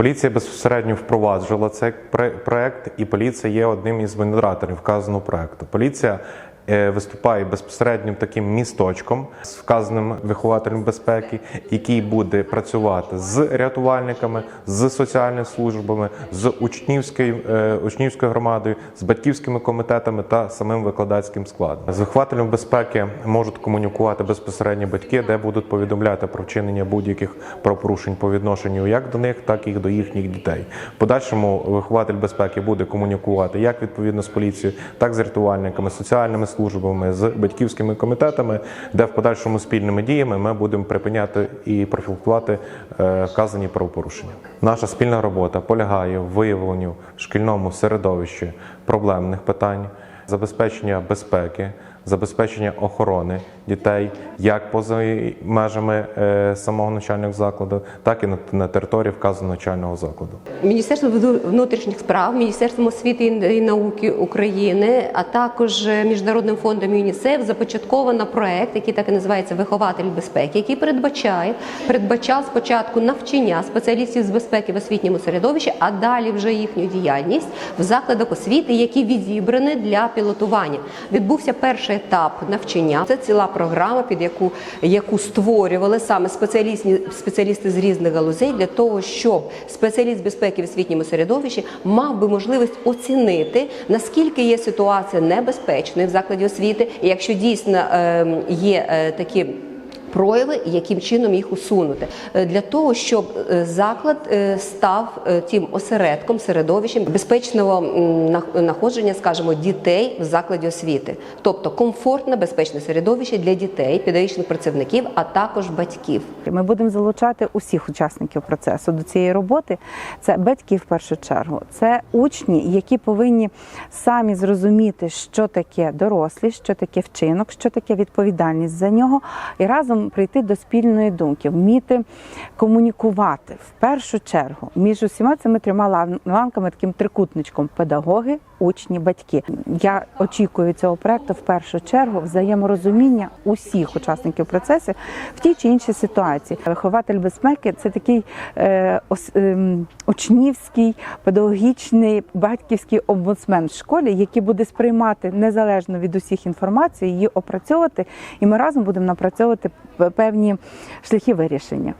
Поліція безпосередньо впроваджувала цей проект, і поліція є одним із генераторів вказаного проекту. Поліція виступає безпосереднім таким місточком з вказаним вихователем безпеки, який буде працювати з рятувальниками, з соціальними службами, з учнівською, е, учнівською громадою, з батьківськими комітетами та самим викладацьким складом. З вихователем безпеки можуть комунікувати безпосередньо батьки, де будуть повідомляти про вчинення будь-яких правопорушень по відношенню як до них, так і до їхніх дітей. Подальшому вихователь безпеки буде комунікувати як відповідно з поліцією, так і з рятувальниками, соціальними службами, з батьківськими комітетами, де в подальшому спільними діями ми будемо припиняти і профілактувати е, вказані правопорушення. Наша спільна робота полягає в виявленню в шкільному середовищі проблемних питань, забезпечення безпеки, забезпечення охорони дітей як поза межами е, самого навчального закладу, так і на, території вказаного навчального закладу. Міністерством внутрішніх справ, Міністерством освіти і науки України, а також Міжнародним фондом ЮНІСЕФ започатковано проект, який так і називається Вихователь безпеки, який передбачає передбачав спочатку навчання спеціалістів з безпеки в освітньому середовищі, а далі вже їхню діяльність в закладах освіти, які відібрані для пілотування. Відбувся перший етап навчання. Це ціла програма, під яку яку створювали саме спеціалісти, спеціалісти з різних галузей для того, щоб спеціаліст безпеки в освітньому середовищі мав би можливість оцінити наскільки є ситуація небезпечною в закладі освіти, і якщо дійсно е, є е, такі. Прояви, яким чином їх усунути Е, для того, щоб е, заклад е, став тим осередком, середовищем безпечного находження, скажімо, дітей в закладі освіти, тобто комфортне, безпечне середовище для дітей, педагогічних працівників, а також батьків. Ми будемо залучати усіх учасників процесу до цієї роботи. Це батьки в першу чергу, це учні, які повинні самі зрозуміти, що таке дорослі, що таке вчинок, що таке відповідальність за нього, і разом прийти до спільної думки, вміти комунікувати в першу чергу між усіма цими трьома лан- ланками, таким трикутничком педагоги, учні, батьки. Я очікую цього проекту в першу чергу взаєморозуміння усіх учасників процесу в тій чи іншій ситуації. Вихователь безпеки це такий е, ем, учнівський, педагогічний, батьківський омбудсмен в школі, який буде сприймати незалежно від усіх інформацію, її опрацьовувати, і ми разом будемо напрацьовувати певні шляхи вирішення.